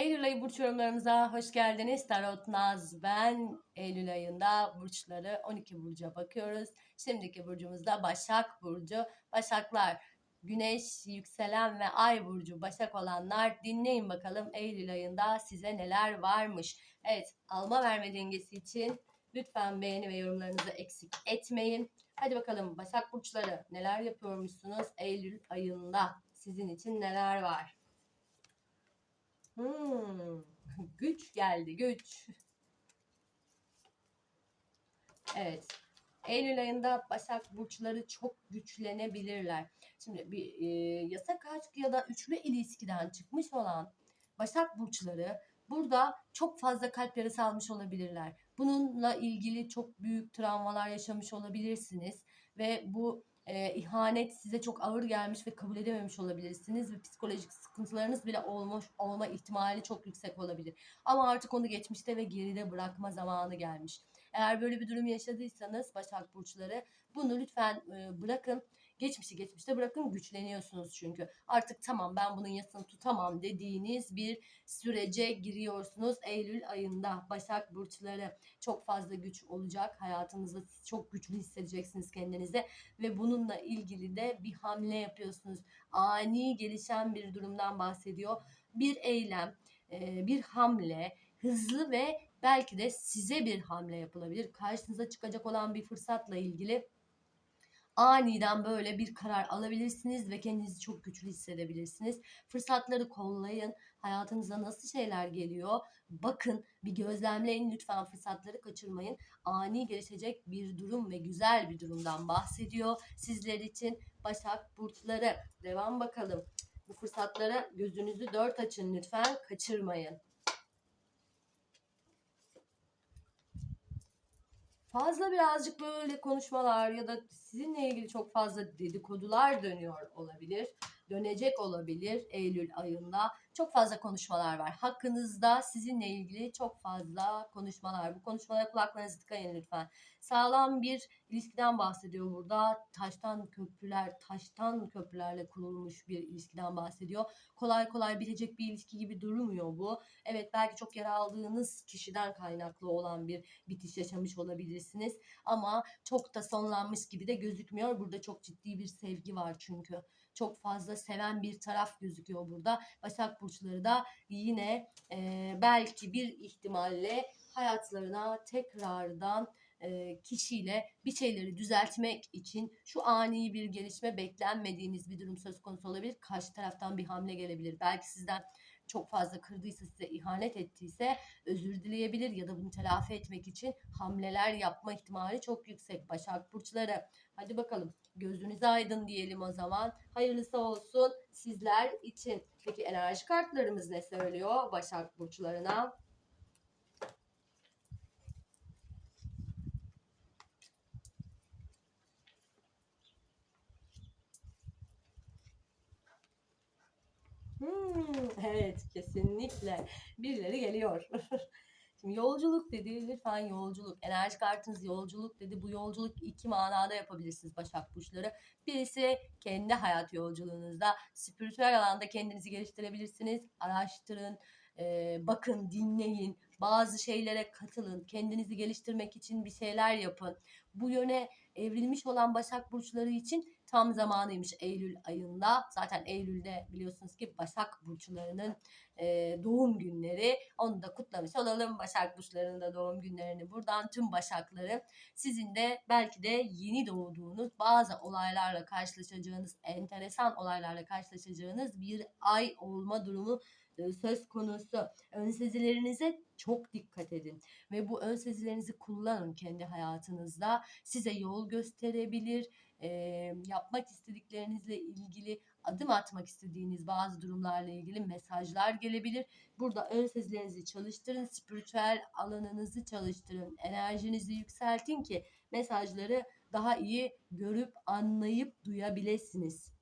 Eylül ayı burç yorumlarımıza hoş geldiniz. Tarot Naz ben. Eylül ayında burçları 12 burca bakıyoruz. Şimdiki burcumuz da Başak Burcu. Başaklar Güneş, yükselen ve ay burcu Başak olanlar dinleyin bakalım Eylül ayında size neler varmış. Evet alma verme dengesi için lütfen beğeni ve yorumlarınızı eksik etmeyin. Hadi bakalım Başak burçları neler yapıyormuşsunuz Eylül ayında sizin için neler var? Hmm, güç geldi güç. Evet. Eylül ayında Başak burçları çok güçlenebilirler. Şimdi bir e, yasak aşk ya da üçlü ilişkiden çıkmış olan Başak burçları burada çok fazla kalp yarası almış olabilirler. Bununla ilgili çok büyük travmalar yaşamış olabilirsiniz ve bu e, ihanet size çok ağır gelmiş ve kabul edememiş olabilirsiniz ve psikolojik sıkıntılarınız bile olmuş olma ihtimali çok yüksek olabilir. Ama artık onu geçmişte ve geride bırakma zamanı gelmiş. Eğer böyle bir durum yaşadıysanız Başak Burçları bunu lütfen e, bırakın. Geçmişi geçmişte bırakın güçleniyorsunuz çünkü. Artık tamam ben bunun yasını tutamam dediğiniz bir sürece giriyorsunuz. Eylül ayında Başak Burçları çok fazla güç olacak. Hayatınızda çok güçlü hissedeceksiniz kendinizi ve bununla ilgili de bir hamle yapıyorsunuz. Ani gelişen bir durumdan bahsediyor. Bir eylem, e, bir hamle, hızlı ve belki de size bir hamle yapılabilir. Karşınıza çıkacak olan bir fırsatla ilgili aniden böyle bir karar alabilirsiniz ve kendinizi çok güçlü hissedebilirsiniz. Fırsatları kollayın. Hayatınıza nasıl şeyler geliyor? Bakın, bir gözlemleyin lütfen fırsatları kaçırmayın. Ani gelişecek bir durum ve güzel bir durumdan bahsediyor. Sizler için Başak burçları. Devam bakalım. Bu fırsatlara gözünüzü dört açın lütfen kaçırmayın. Fazla birazcık böyle konuşmalar ya da sizinle ilgili çok fazla dedikodular dönüyor olabilir. Dönecek olabilir Eylül ayında. Çok fazla konuşmalar var. Hakkınızda sizinle ilgili çok fazla konuşmalar. Bu konuşmalara kulaklarınızı tıkayın lütfen. Sağlam bir ilişkiden bahsediyor burada. Taştan köprüler, taştan köprülerle kurulmuş bir ilişkiden bahsediyor. Kolay kolay bitecek bir ilişki gibi durmuyor bu. Evet belki çok yara aldığınız kişiden kaynaklı olan bir bitiş yaşamış olabilirsiniz. Ama çok da sonlanmış gibi de gözükmüyor. Burada çok ciddi bir sevgi var çünkü. Çok fazla seven bir taraf gözüküyor burada. Başak burçları da yine e, belki bir ihtimalle hayatlarına tekrardan e, kişiyle bir şeyleri düzeltmek için şu ani bir gelişme beklenmediğiniz bir durum söz konusu olabilir. Karşı taraftan bir hamle gelebilir. Belki sizden çok fazla kırdıysa size ihanet ettiyse özür dileyebilir ya da bunu telafi etmek için hamleler yapma ihtimali çok yüksek Başak Burçları. Hadi bakalım gözünüz aydın diyelim o zaman. Hayırlısı olsun sizler için. Peki enerji kartlarımız ne söylüyor Başak Burçlarına? Hmm, evet kesinlikle birileri geliyor. Şimdi yolculuk dedi lütfen yolculuk. Enerji kartınız yolculuk dedi. Bu yolculuk iki manada yapabilirsiniz Başak Burçları. Birisi kendi hayat yolculuğunuzda spiritüel alanda kendinizi geliştirebilirsiniz. Araştırın, e, bakın, dinleyin. Bazı şeylere katılın. Kendinizi geliştirmek için bir şeyler yapın. Bu yöne evrilmiş olan Başak Burçları için tam zamanıymış Eylül ayında. Zaten Eylül'de biliyorsunuz ki Başak Burçlarının e, doğum günleri. Onu da kutlamış olalım Başak Burçlarının da doğum günlerini. Buradan tüm Başakları sizin de belki de yeni doğduğunuz bazı olaylarla karşılaşacağınız, enteresan olaylarla karşılaşacağınız bir ay olma durumu e, söz konusu. Ön sezilerinize çok dikkat edin ve bu ön sezilerinizi kullanın kendi hayatınızda. Size yol gösterebilir, e, yapmak istediklerinizle ilgili adım atmak istediğiniz bazı durumlarla ilgili mesajlar gelebilir. Burada ön sezilerinizi çalıştırın, spiritüel alanınızı çalıştırın, enerjinizi yükseltin ki mesajları daha iyi görüp anlayıp duyabilirsiniz.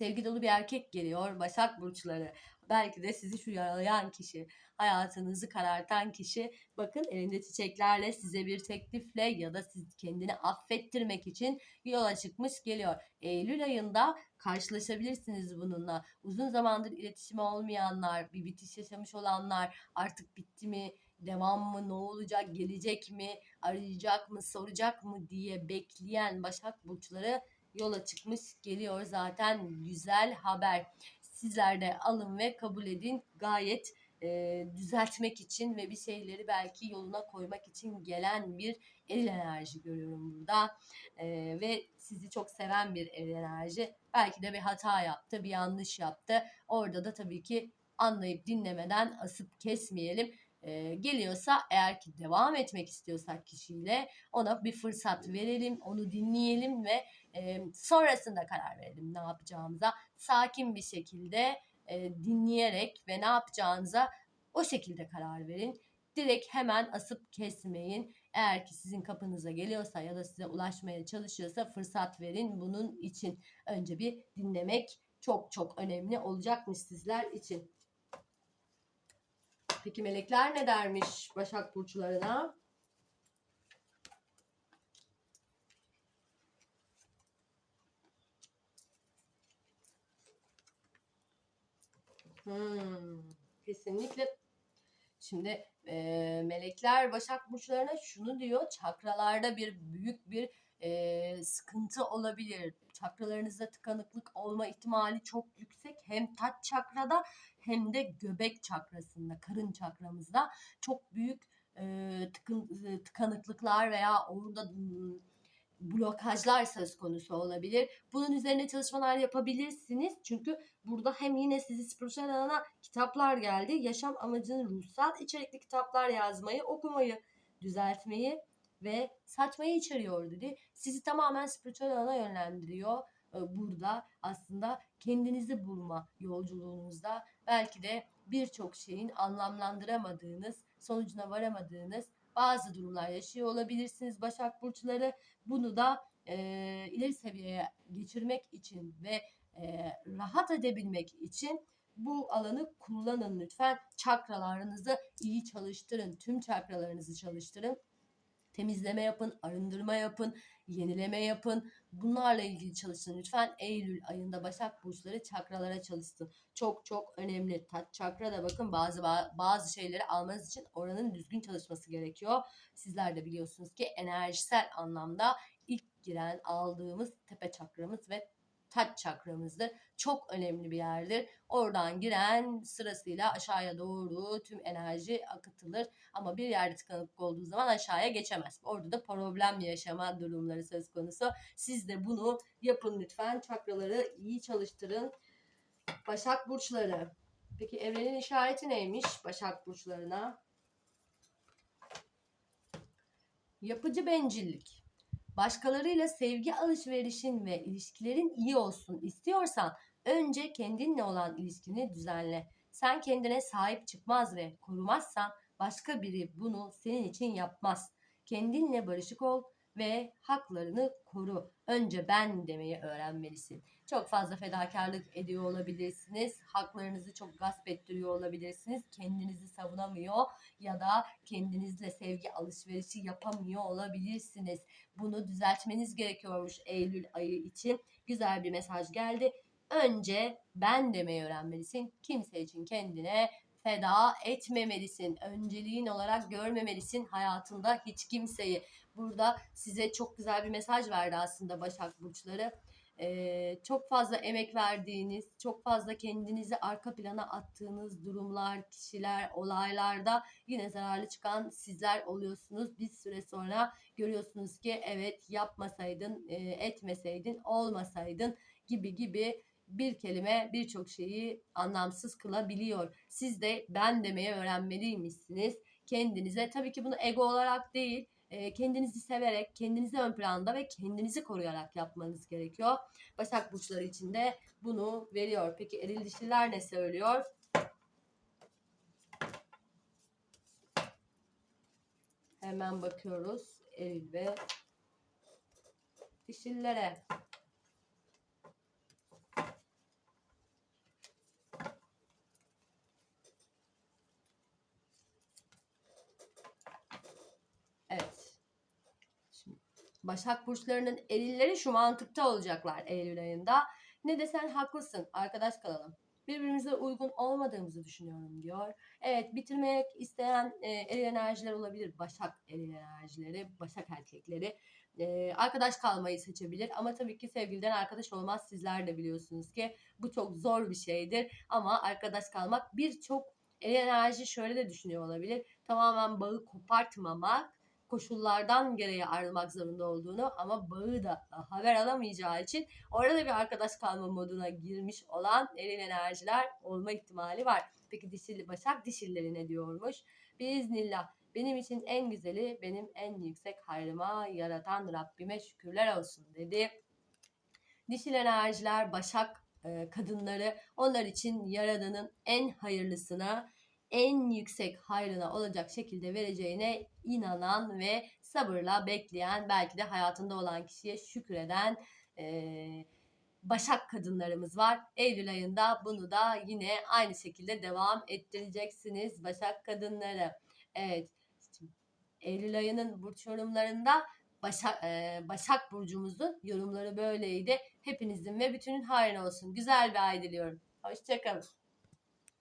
Sevgi dolu bir erkek geliyor Başak Burçları. belki de sizi şu yaralayan kişi, hayatınızı karartan kişi bakın elinde çiçeklerle size bir teklifle ya da siz kendini affettirmek için yola çıkmış geliyor. Eylül ayında karşılaşabilirsiniz bununla. Uzun zamandır iletişimi olmayanlar, bir bitiş yaşamış olanlar artık bitti mi, devam mı, ne olacak, gelecek mi, arayacak mı, soracak mı diye bekleyen Başak Burçları yola çıkmış geliyor zaten güzel haber. Sizler de alın ve kabul edin gayet e, düzeltmek için ve bir şeyleri belki yoluna koymak için gelen bir eril enerji görüyorum burada. E, ve sizi çok seven bir eril enerji. Belki de bir hata yaptı, bir yanlış yaptı. Orada da tabii ki anlayıp dinlemeden asıp kesmeyelim. E, geliyorsa eğer ki devam etmek istiyorsak kişiyle ona bir fırsat verelim, onu dinleyelim ve e, sonrasında karar verelim ne yapacağımıza. Sakin bir şekilde e, dinleyerek ve ne yapacağınıza o şekilde karar verin. Direkt hemen asıp kesmeyin. Eğer ki sizin kapınıza geliyorsa ya da size ulaşmaya çalışıyorsa fırsat verin bunun için. Önce bir dinlemek çok çok önemli olacakmış sizler için. Peki melekler ne dermiş Başak burçlarına? Hmm, kesinlikle. Şimdi e, melekler Başak burçlarına şunu diyor. Çakralarda bir büyük bir e, sıkıntı olabilir. Çakralarınızda tıkanıklık olma ihtimali çok yüksek. Hem taç çakrada hem de göbek çakrasında, karın çakramızda çok büyük e, tıkın, tıkanıklıklar veya orada blokajlar söz konusu olabilir. Bunun üzerine çalışmalar yapabilirsiniz. Çünkü burada hem yine sizi spiritüel alana kitaplar geldi. Yaşam amacını ruhsal içerikli kitaplar yazmayı, okumayı, düzeltmeyi ve saçmayı içeriyor dedi. Sizi tamamen spiritüel alana yönlendiriyor. Burada aslında kendinizi bulma yolculuğunuzda belki de birçok şeyin anlamlandıramadığınız, sonucuna varamadığınız bazı durumlar yaşıyor olabilirsiniz Başak Burçları. Bunu da e, ileri seviyeye geçirmek için ve e, rahat edebilmek için bu alanı kullanın lütfen. Çakralarınızı iyi çalıştırın. Tüm çakralarınızı çalıştırın temizleme yapın, arındırma yapın, yenileme yapın. Bunlarla ilgili çalışın lütfen. Eylül ayında Başak burçları çakralara çalışsın. Çok çok önemli. Taç çakra da bakın bazı bazı şeyleri almanız için oranın düzgün çalışması gerekiyor. Sizler de biliyorsunuz ki enerjisel anlamda ilk giren aldığımız tepe çakramız ve taç çakramızdır. Çok önemli bir yerdir. Oradan giren sırasıyla aşağıya doğru tüm enerji akıtılır. Ama bir yerde tıkanıklık olduğu zaman aşağıya geçemez. Orada da problem yaşama durumları söz konusu. Siz de bunu yapın lütfen. Çakraları iyi çalıştırın. Başak burçları. Peki evrenin işareti neymiş Başak burçlarına? Yapıcı bencillik. Başkalarıyla sevgi alışverişin ve ilişkilerin iyi olsun istiyorsan önce kendinle olan ilişkini düzenle. Sen kendine sahip çıkmaz ve korumazsan başka biri bunu senin için yapmaz. Kendinle barışık ol ve haklarını koru. Önce ben demeyi öğrenmelisin. Çok fazla fedakarlık ediyor olabilirsiniz. Haklarınızı çok gasp ettiriyor olabilirsiniz. Kendinizi savunamıyor ya da kendinizle sevgi alışverişi yapamıyor olabilirsiniz. Bunu düzeltmeniz gerekiyormuş Eylül ayı için. Güzel bir mesaj geldi. Önce ben demeyi öğrenmelisin. Kimse için kendine feda etmemelisin. Önceliğin olarak görmemelisin hayatında hiç kimseyi. Burada size çok güzel bir mesaj verdi aslında Başak Burçları. Ee, çok fazla emek verdiğiniz, çok fazla kendinizi arka plana attığınız durumlar, kişiler, olaylarda yine zararlı çıkan sizler oluyorsunuz. Bir süre sonra görüyorsunuz ki evet yapmasaydın, e, etmeseydin, olmasaydın gibi gibi bir kelime birçok şeyi anlamsız kılabiliyor. Siz de ben demeye öğrenmeliymişsiniz kendinize. Tabii ki bunu ego olarak değil, kendinizi severek, kendinizi ön planda ve kendinizi koruyarak yapmanız gerekiyor. Başak burçları için de bunu veriyor. Peki eril dişiler ne söylüyor? Hemen bakıyoruz eril ve dişillere. Başak burçlarının erilleri şu mantıkta olacaklar Eylül ayında. Ne desen haklısın arkadaş kalalım. Birbirimize uygun olmadığımızı düşünüyorum diyor. Evet bitirmek isteyen e, eril enerjiler olabilir. Başak eril enerjileri, başak erkekleri. E, arkadaş kalmayı seçebilir. Ama tabii ki sevgiliden arkadaş olmaz. Sizler de biliyorsunuz ki bu çok zor bir şeydir. Ama arkadaş kalmak birçok eril enerji şöyle de düşünüyor olabilir. Tamamen bağı kopartmamak koşullardan gereği ayrılmak zorunda olduğunu ama bağı da haber alamayacağı için orada da bir arkadaş kalma moduna girmiş olan eril enerjiler olma ihtimali var. Peki dişili başak dişilleri ne diyormuş? Biiznillah benim için en güzeli benim en yüksek hayrıma yaratan Rabbime şükürler olsun dedi. Dişil enerjiler başak e, kadınları onlar için yaradanın en hayırlısına en yüksek hayrına olacak şekilde vereceğine inanan ve sabırla bekleyen belki de hayatında olan kişiye şükreden e, Başak kadınlarımız var. Eylül ayında bunu da yine aynı şekilde devam ettireceksiniz Başak kadınları. Evet. Eylül ayının burç yorumlarında Başak, e, Başak burcumuzun yorumları böyleydi. Hepinizin ve bütünün hayrına olsun. Güzel bir ay diliyorum. Hoşçakalın.